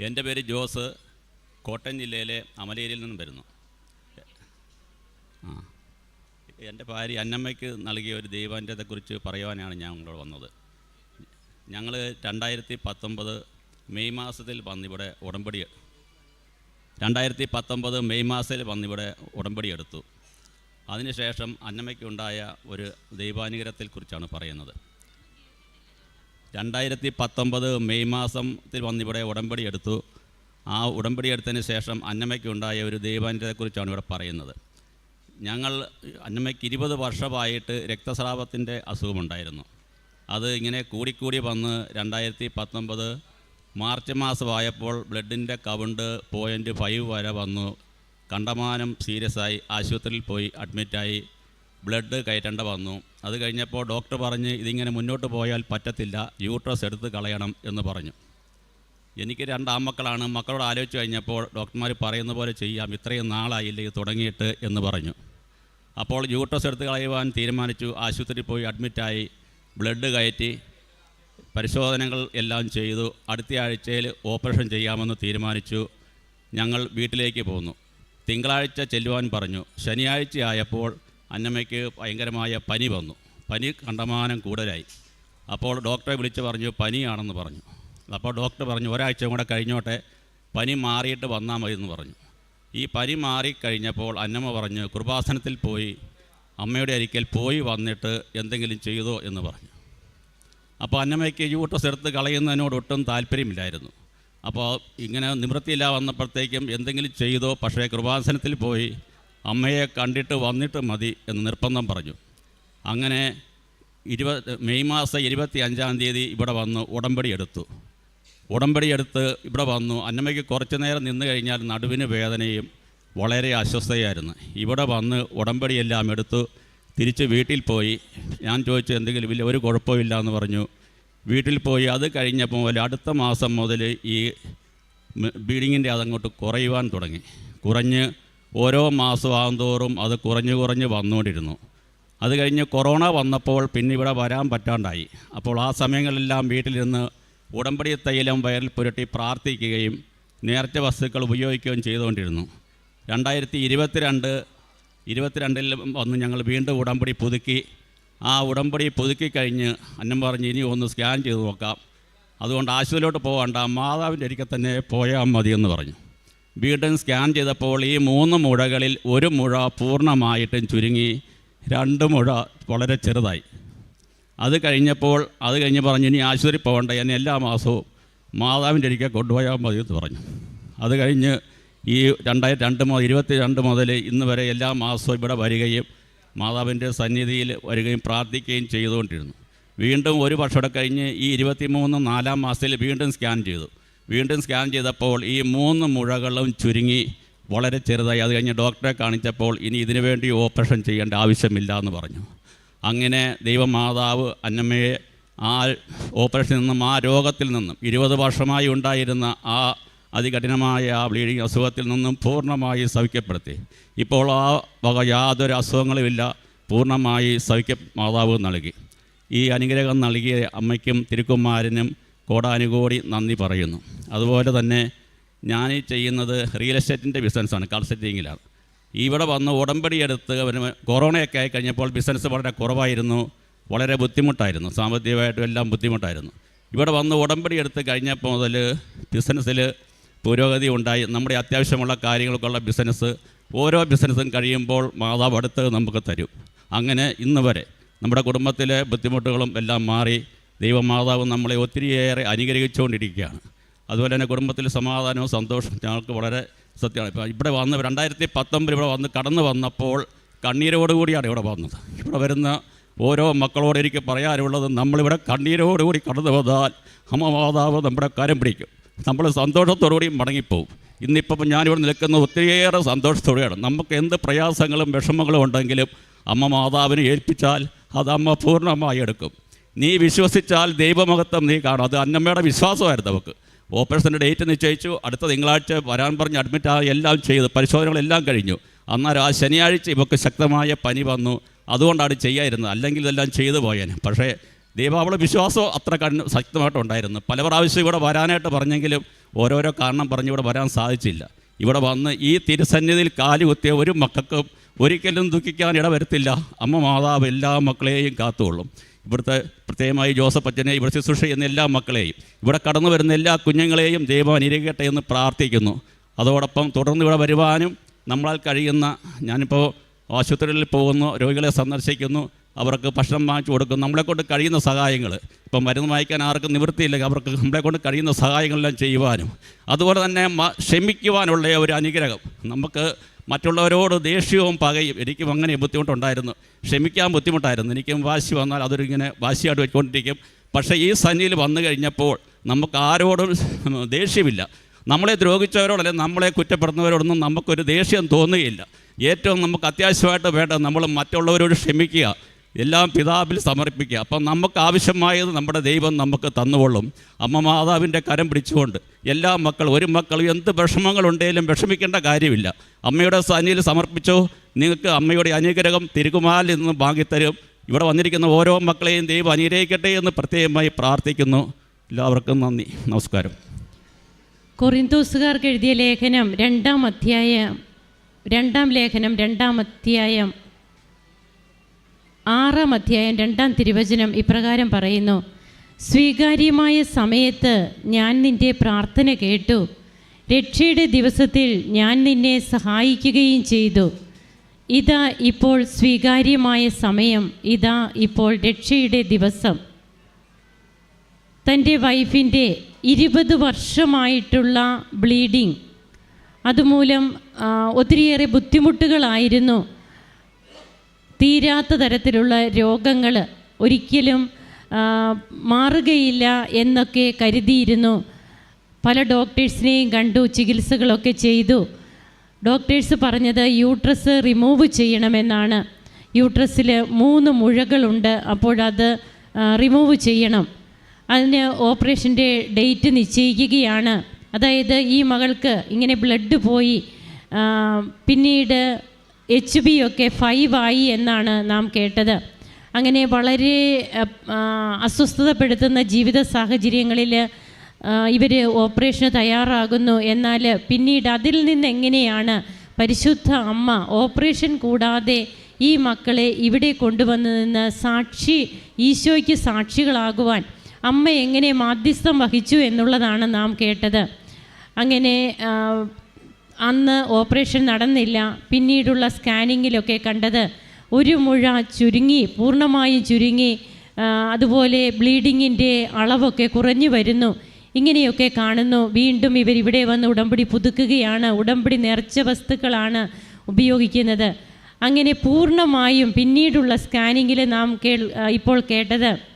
എന്റെ പേര് ജോസ്. കോട്ടയം ജില്ലയിലെ അമലേരിയിൽ നിന്നും വരുന്നു. ആ. എന്റെ ഭാര്യ അന്നമ്മയ്ക്ക് നൽകിയ ഒരു ദൈവാന്റെതെക്കുറിച്ച് പറയുവാനാണ് ഞാൻ ഇവിടെ വന്നത്. ഞങ്ങൾ രണ്ടായിരത്തി പത്തൊമ്പത് മെയ് മാസത്തിൽ വന്നിവിടെ ഉടമ്പടി രണ്ടായിരത്തി പത്തൊമ്പത് മെയ് മാസത്തിൽ വന്നിവിടെ ഉടമ്പടി എടുത്തു. അതിനുശേഷം അന്നമ്മയ്ക്കുണ്ടായ ഒരു ദൈവാനുഗ്രഹത്തെക്കുറിച്ചാണ് പറയുന്നത്. രണ്ടായിരത്തി പത്തൊമ്പത് മെയ് മാസത്തിൽ വന്നിവിടെ ഉടമ്പടി എടുത്തു. ആ ഉടമ്പടി എടുത്തതിന് ശേഷം അന്നമ്മയ്ക്കുണ്ടായ ഒരു ദൈവാനുഗ്രഹത്തെക്കുറിച്ചാണ് ഇവിടെ പറയുന്നത്. ഞങ്ങൾ അന്നമ്മയ്ക്ക് ഇരുപത് വർഷമായിട്ട് രക്തസ്രാവത്തിന്റെ അസുഖമുണ്ടായിരുന്നു അത് ഇങ്ങനെ കൂടിക്കൂടി വന്ന് രണ്ടായിരത്തി പത്തൊമ്പത് മാർച്ച് മാസമായപ്പോൾ ബ്ലഡിന്റെ കൗണ്ട് പോയിന്റ് ഫൈവ് വരെ വന്നു. കണ്ടമാനം സീരിയസ് ആയി. ആശുപത്രിയിൽ പോയി അഡ്മിറ്റായി. ബ്ലഡ് കയറ്റേണ്ട വന്നു. അത് കഴിഞ്ഞപ്പോൾ ഡോക്ടർ പറഞ്ഞ് ഇതിങ്ങനെ മുന്നോട്ട് പോയാൽ പറ്റത്തില്ല യൂട്രസ് എടുത്ത് കളയണം എന്ന് പറഞ്ഞു. എനിക്ക് രണ്ട് ആൺമക്കളാണ്. മക്കളോട് ആലോചിച്ച് കഴിഞ്ഞപ്പോൾ ഡോക്ടർമാർ പറയുന്ന പോലെ ചെയ്യാം. ഇത്രയും നാളായില്ലേ തുടങ്ങിയിട്ട് എന്ന് പറഞ്ഞു. അപ്പോൾ യൂട്രസ് എടുത്ത് കളയുവാൻ തീരുമാനിച്ചു. ആശുപത്രിയിൽ പോയി അഡ്മിറ്റായി ബ്ലഡ് കയറ്റി പരിശോധനകൾ എല്ലാം ചെയ്തു. അടുത്ത ആഴ്ചയിൽ ഓപ്പറേഷൻ ചെയ്യാമെന്ന് തീരുമാനിച്ചു. ഞങ്ങൾ വീട്ടിലേക്ക് പോന്നു. തിങ്കളാഴ്ച ചെല്ലുവാൻ പറഞ്ഞു. ശനിയാഴ്ച ആയപ്പോൾ അന്നമ്മയ്ക്ക് ഭയങ്കരമായ പനി വന്നു. പനി കണ്ടമാനം കൂടുതലായി. അപ്പോൾ ഡോക്ടറെ വിളിച്ച് പറഞ്ഞു പനിയാണെന്ന് പറഞ്ഞു. അപ്പോൾ ഡോക്ടർ പറഞ്ഞു ഒരാഴ്ച കൂടെ കഴിഞ്ഞോട്ടെ പനി മാറിയിട്ട് വന്നാൽ മതി എന്ന് പറഞ്ഞു. ഈ പനി മാറിക്കഴിഞ്ഞപ്പോൾ അന്നമ്മ പറഞ്ഞു കൃപാസനത്തിൽ പോയി അമ്മയുടെ അരിക്കൽ പോയി വന്നിട്ട് എന്തെങ്കിലും ചെയ്തോ എന്ന് പറഞ്ഞു. അപ്പോൾ അന്നമ്മയ്ക്ക് യൂട്ടസ് എടുത്ത് കളയുന്നതിനോട് ഒട്ടും താല്പര്യമില്ലായിരുന്നു. അപ്പോൾ ഇങ്ങനെ നിവൃത്തിയില്ല വന്നപ്പോഴത്തേക്കും എന്തെങ്കിലും ചെയ്തോ പക്ഷേ കൃപാസനത്തിൽ പോയി അമ്മയെ കണ്ടിട്ട് വന്നിട്ട് മതി എന്ന് നിർബന്ധം പറഞ്ഞു. അങ്ങനെ ഇരുപത് മെയ് മാസം ഇരുപത്തി അഞ്ചാം തീയതി ഇവിടെ വന്ന് ഉടമ്പടി എടുത്തു. ഉടമ്പടി എടുത്ത് ഇവിടെ വന്നു. അന്നമ്മയ്ക്ക് കുറച്ച് നേരം നിന്ന് കഴിഞ്ഞാൽ നടുവിന് വേദനയും വളരെ അസ്വസ്ഥയായിരുന്നു. ഇവിടെ വന്ന് ഉടമ്പടിയെല്ലാം എടുത്തു. തിരിച്ച് വീട്ടിൽ പോയി. ഞാൻ ചോദിച്ചു എന്തെങ്കിലും ഇല്ല ഒരു കുഴപ്പമില്ല എന്ന് പറഞ്ഞു. വീട്ടിൽ പോയി. അത് കഴിഞ്ഞപ്പോൾ അടുത്ത മാസം മുതൽ ഈ ബീഡിങ്ങിന്റെ അതങ്ങോട്ട് കുറയുവാൻ തുടങ്ങി. കുറഞ്ഞ് ഓരോ മാസമാകും തോറും അത് കുറഞ്ഞു കുറഞ്ഞ് വന്നുകൊണ്ടിരുന്നു. അത് കഴിഞ്ഞ് കൊറോണ വന്നപ്പോൾ പിന്നെ ഇവിടെ വരാൻ പറ്റാണ്ടായി. അപ്പോൾ ആ സമയങ്ങളിലെല്ലാം വീട്ടിലിരുന്ന് ഉടമ്പടി തൈലം വയറിൽ പുരട്ടി പ്രാർത്ഥിക്കുകയും നേർച്ച വസ്തുക്കൾ ഉപയോഗിക്കുകയും ചെയ്തുകൊണ്ടിരുന്നു. രണ്ടായിരത്തി ഇരുപത്തിരണ്ട് ഇരുപത്തിരണ്ടിൽ വന്ന് ഞങ്ങൾ വീണ്ടും ഉടമ്പടി പുതുക്കി. ആ ഉടമ്പടി പുതുക്കി കഴിഞ്ഞ് അന്നം പറഞ്ഞ് ഇനി ഒന്ന് സ്കാൻ ചെയ്ത് നോക്കാം. അതുകൊണ്ട് ആശുപത്രിയിലോട്ട് പോകണ്ട മാതാവിന്റെ ഒരിക്കൽ തന്നെ പോയാൽ മതിയെന്ന് പറഞ്ഞു. വീണ്ടും സ്കാൻ ചെയ്തപ്പോൾ ഈ മൂന്ന് മുഴകളിൽ ഒരു മുഴ പൂർണമായിട്ടും ചുരുങ്ങി രണ്ട് മുഴ വളരെ ചെറുതായി. അത് കഴിഞ്ഞപ്പോൾ അത് കഴിഞ്ഞ് പറഞ്ഞു ഇനി ആശുപത്രി പോകണ്ട? എന്നെ എല്ലാ മാസവും മാതാവിന്റെ അരികെ കൊണ്ടുപോയാൽ മതി എന്ന് പറഞ്ഞു. അത് കഴിഞ്ഞ് ഈ രണ്ടായിരത്തി രണ്ട് മുതൽ ഇരുപത്തി രണ്ട് മുതൽ ഇന്ന് വരെ എല്ലാ മാസവും ഇവിടെ വരികയും മാതാവിന്റെ സന്നിധിയിൽ വരികയും പ്രാർത്ഥിക്കുകയും ചെയ്തുകൊണ്ടിരുന്നു. വീണ്ടും ഒരു വർഷം കഴിഞ്ഞ് ഈ ഇരുപത്തി മൂന്ന് നാലാം മാസത്തിൽ വീണ്ടും സ്കാൻ ചെയ്തു. വീണ്ടും സ്കാൻ ചെയ്തപ്പോൾ ഈ മൂന്ന് മുഴകളും ചുരുങ്ങി വളരെ ചെറുതായി. അത് കഴിഞ്ഞ് ഡോക്ടറെ കാണിച്ചപ്പോൾ ഇനി ഇതിനു വേണ്ടി ഓപ്പറേഷൻ ചെയ്യേണ്ട ആവശ്യമില്ല എന്ന് പറഞ്ഞു. അങ്ങനെ ദൈവമാതാവ് അന്നമ്മയെ ആ ഓപ്പറേഷനിൽ നിന്നും ആ രോഗത്തിൽ നിന്നും ഇരുപത് വർഷമായി ഉണ്ടായിരുന്ന ആ അതികഠിനമായ ആ ബ്ലീഡിങ് അസുഖത്തിൽ നിന്നും പൂർണമായി സൗഖ്യപ്പെടുത്തി. ഇപ്പോൾ ആ വക യാതൊരു അസുഖങ്ങളുമില്ല. പൂർണമായി സൗഖ്യ മാതാവ് നൽകി. ഈ അനുഗ്രഹം നൽകിയ അമ്മയ്ക്കും തിരുക്കുമാരനും കോടാനുകോടി നന്ദി പറയുന്നു. അതുപോലെ തന്നെ ഞാൻ ഈ ചെയ്യുന്നത് റിയൽ എസ്റ്റേറ്റിന്റെ ബിസിനസ്സാണ് കൺസൾട്ടിങ്ങിലാണ് ഇവിടെ വന്ന് ഉടമ്പടി എടുത്ത് കൊറോണയൊക്കെ ആയി കഴിഞ്ഞപ്പോൾ ബിസിനസ് വളരെ കുറവായിരുന്നു വളരെ ബുദ്ധിമുട്ടായിരുന്നു സാമ്പത്തികമായിട്ടും എല്ലാം ബുദ്ധിമുട്ടായിരുന്നു. ഇവിടെ വന്ന് ഉടമ്പടി എടുത്ത് കഴിഞ്ഞപ്പോൾ മുതൽ ബിസിനസ്സിൽ പുരോഗതി ഉണ്ടായി. നമ്മുടെ അത്യാവശ്യമുള്ള കാര്യങ്ങൾക്കുള്ള ബിസിനസ് ഓരോ ബിസിനസ്സും കഴിയുമ്പോൾ മാതാവ് അടുത്ത് നമുക്ക് തരും. അങ്ങനെ ഇന്ന് വരെ നമ്മുടെ കുടുംബത്തിലെ ബുദ്ധിമുട്ടുകളും എല്ലാം മാറി ദൈവമാതാവ് നമ്മളെ ഒത്തിരിയേറെ അനുഗ്രഹിച്ചുകൊണ്ടിരിക്കുകയാണ്. അതുപോലെ തന്നെ കുടുംബത്തിൽ സമാധാനവും സന്തോഷവും ഞങ്ങൾക്ക് വളരെ സത്യമാണ്. ഇപ്പോൾ ഇവിടെ വന്ന രണ്ടായിരത്തി പത്തൊമ്പത് ഇവിടെ വന്ന് കടന്നു വന്നപ്പോൾ കണ്ണീരോടുകൂടിയാണ് ഇവിടെ വന്നത്. ഇവിടെ വരുന്ന ഓരോ മക്കളോട് എനിക്ക് പറയാനുള്ളത് നമ്മളിവിടെ കണ്ണീരോടുകൂടി കടന്നു വന്നാൽ അമ്മ മാതാവ് നമ്മുടെ കരം പിടിക്കും. നമ്മൾ സന്തോഷത്തോടുകൂടി മടങ്ങിപ്പോവും. ഇന്നിപ്പം ഞാനിവിടെ നിൽക്കുന്ന ഒത്തിരിയേറെ സന്തോഷത്തോടെയാണ്. നമുക്ക് എന്ത് പ്രയാസങ്ങളും വിഷമങ്ങളും ഉണ്ടെങ്കിലും അമ്മ മാതാവിനെ ഏൽപ്പിച്ചാൽ അത് അമ്മ പൂർണമായി എടുക്കും. നീ വിശ്വസിച്ചാൽ ദൈവമഹത്വം നീ കാണും. അത് അന്നമ്മയുടെ വിശ്വാസമായിരുന്നു നമുക്ക്. ഓപ്പറേഷന്റെ ഡേറ്റ് നിശ്ചയിച്ചു. അടുത്ത തിങ്കളാഴ്ച വരാൻ പറഞ്ഞ് അഡ്മിറ്റ് ആ എല്ലാം ചെയ്ത്. പരിശോധനകളെല്ലാം കഴിഞ്ഞു. അന്നേരം ആ ശനിയാഴ്ച ഇവക്ക് ശക്തമായ പനി വന്നു. അതുകൊണ്ടാണ് ചെയ്യാതിരുന്നത്. അല്ലെങ്കിൽ ഇതെല്ലാം ചെയ്തു പോയേനെ. പക്ഷേ ദൈവാവളെ വിശ്വാസം അത്ര കണ്ണ് ശക്തമായിട്ടുണ്ടായിരുന്നു പല പ്രാവശ്യം ഇവിടെ വരാനായിട്ട് പറഞ്ഞെങ്കിലും ഓരോരോ കാരണം പറഞ്ഞ് ഇവിടെ വരാൻ സാധിച്ചില്ല. ഇവിടെ വന്ന് ഈ തിരുസന്നിധിയിൽ കാലു കാലുകുത്തിയ ഒരു മക്കൾക്കും ഒരിക്കലും ദുഃഖിക്കാൻ ഇടവരുത്തില്ല. അമ്മ മാതാവ് എല്ലാ മക്കളെയും കാത്തുകൊള്ളും. ഇവിടുത്തെ പ്രത്യേകമായി ജോസഫ് അച്ഛനെ ഇവിടെ ശുശ്രൂഷ ചെയ്യുന്ന എല്ലാ മക്കളെയും ഇവിടെ കടന്നു വരുന്ന എല്ലാ കുഞ്ഞുങ്ങളെയും ദൈവം അനുഗ്രഹിക്കട്ടെ എന്ന് പ്രാർത്ഥിക്കുന്നു. അതോടൊപ്പം തുടർന്ന് ഇവിടെ വരുവാനും നമ്മളാൽ കഴിയുന്ന ഞാനിപ്പോൾ ആശുപത്രികളിൽ പോകുന്നു രോഗികളെ സന്ദർശിക്കുന്നു അവർക്ക് ഭക്ഷണം വാങ്ങിച്ചു കൊടുക്കുന്നു നമ്മളെ കൊണ്ട് കഴിയുന്ന സഹായങ്ങൾ. ഇപ്പം മരുന്ന് വാങ്ങിക്കാൻ ആർക്കും നിവൃത്തിയില്ല അവർക്ക് നമ്മളെക്കൊണ്ട് കഴിയുന്ന സഹായങ്ങളെല്ലാം ചെയ്യുവാനും. അതുപോലെ തന്നെ ക്ഷമിക്കുവാനുള്ള ഒരു അനുഗ്രഹം. നമുക്ക് മറ്റുള്ളവരോട് ദേഷ്യവും പകയും. എനിക്കും അങ്ങനെ ബുദ്ധിമുട്ടുണ്ടായിരുന്നു. ക്ഷമിക്കാൻ ബുദ്ധിമുട്ടായിരുന്നു. എനിക്കും വാശി വന്നാൽ അതൊരിങ്ങനെ വാശിയായിട്ട് വെച്ചുകൊണ്ടിരിക്കും പക്ഷേ ഈ സന്നിയിൽ വന്നു കഴിഞ്ഞപ്പോൾ നമുക്ക് ആരോടും ദേഷ്യമില്ല. നമ്മളെ ദ്രോഹിച്ചവരോട് അല്ലെങ്കിൽ നമ്മളെ കുറ്റപ്പെടുന്നവരോടൊന്നും നമുക്കൊരു ദേഷ്യം തോന്നുകയില്ല. ഏറ്റവും നമുക്ക് അത്യാവശ്യമായിട്ട് വേണ്ട നമ്മൾ മറ്റുള്ളവരോട് ക്ഷമിക്കുക. എല്ലാം പിതാവിൽ സമർപ്പിക്കുക. അപ്പം നമുക്ക് ആവശ്യമായത് നമ്മുടെ ദൈവം നമുക്ക് തന്നുകൊള്ളും. അമ്മ മാതാവിന്റെ കരം പിടിച്ചുകൊണ്ട് എല്ലാ മക്കളും ഒരു മക്കളും എന്ത് വിഷമങ്ങളുണ്ടെങ്കിലും വിഷമിക്കേണ്ട കാര്യമില്ല. അമ്മയുടെ സന്നിയിൽ സമർപ്പിച്ചോ നിങ്ങൾക്ക് അമ്മയുടെ അനുഗ്രഹം തിരുകുമാലിൽ നിന്ന് വാങ്ങിത്തരും. ഇവിടെ വന്നിരിക്കുന്ന ഓരോ മക്കളെയും ദൈവം അനുഗ്രഹിക്കട്ടെ എന്ന് പ്രത്യേകമായി പ്രാർത്ഥിക്കുന്നു. എല്ലാവർക്കും നന്ദി. നമസ്കാരം. കൊറിന്തോസുകാർക്ക് എഴുതിയ ലേഖനം രണ്ടാം അധ്യായം രണ്ടാം ലേഖനം രണ്ടാം അധ്യായം ആറാം അധ്യായം രണ്ടാം തിരുവചനം ഇപ്രകാരം പറയുന്നു. സ്വീകാര്യമായ സമയത്ത് ഞാൻ നിന്റെ പ്രാർത്ഥന കേട്ടു. രക്ഷയുടെ ദിവസത്തിൽ ഞാൻ നിന്നെ സഹായിക്കുകയും ചെയ്തു. ഇതാ ഇപ്പോൾ സ്വീകാര്യമായ സമയം. ഇതാ ഇപ്പോൾ രക്ഷയുടെ ദിവസം. തന്റെ വൈഫിന്റെ ഇരുപത് വർഷമായിട്ടുള്ള ബ്ലീഡിങ്. അതുമൂലം ഒത്തിരിയേറെ ബുദ്ധിമുട്ടുകളായിരുന്നു. തീരാത്ത തരത്തിലുള്ള രോഗങ്ങൾ ഒരിക്കലും മാറുകയില്ല എന്നൊക്കെ കരുതിയിരുന്നു. പല ഡോക്ടേഴ്സിനെയും കണ്ടു ചികിത്സകളൊക്കെ ചെയ്തു. ഡോക്ടേഴ്സ് പറഞ്ഞത് യൂട്രസ് റിമൂവ് ചെയ്യണമെന്നാണ്. യൂട്രസിൽ മൂന്ന് മുഴകളുണ്ട് അപ്പോഴത് റിമൂവ് ചെയ്യണം. അതിന് ഓപ്പറേഷന്റെ ഡേറ്റ് നിശ്ചയിക്കുകയാണ്. അതായത് ഈ മകൾക്ക് ഇങ്ങനെ ബ്ലഡ് പോയി പിന്നീട് എച്ച് ബി ഒക്കെ ഫൈവ് ആയി എന്നാണ് നാം കേട്ടത്. അങ്ങനെ വളരെ അസ്വസ്ഥതപ്പെടുത്തുന്ന ജീവിത സാഹചര്യങ്ങളിൽ ഇവർ ഓപ്പറേഷന് തയ്യാറാകുന്നു. എന്നാൽ പിന്നീട് അതിൽ നിന്ന് എങ്ങനെയാണ് പരിശുദ്ധ അമ്മ ഓപ്പറേഷൻ കൂടാതെ ഈ മക്കളെ ഇവിടെ കൊണ്ടുവന്നതെന്ന് സാക്ഷി ഈശോയ്ക്ക് സാക്ഷികളാകുവാൻ അമ്മ എങ്ങനെ മാധ്യസ്ഥം വഹിച്ചു എന്നുള്ളതാണ് നാം കേട്ടത്. അങ്ങനെ അന്ന് ഓപ്പറേഷൻ നടന്നില്ല. പിന്നീടുള്ള സ്കാനിങ്ങിലൊക്കെ കണ്ടത് ഒരു മുഴ ചുരുങ്ങി പൂർണമായും ചുരുങ്ങി അതുപോലെ ബ്ലീഡിങ്ങിന്റെ അളവൊക്കെ കുറഞ്ഞു വരുന്നു. ഇങ്ങനെയൊക്കെ കാണുന്നു. വീണ്ടും ഇവർ ഇവിടെ വന്ന് ഉടമ്പടി പുതുക്കുകയാണ്. ഉടമ്പടി നേർച്ച വസ്തുക്കളാണ് ഉപയോഗിക്കുന്നത്. അങ്ങനെ പൂർണമായും പിന്നീടുള്ള സ്കാനിങ്ങിൽ നാം കേൾ ഇപ്പോൾ കേട്ടത്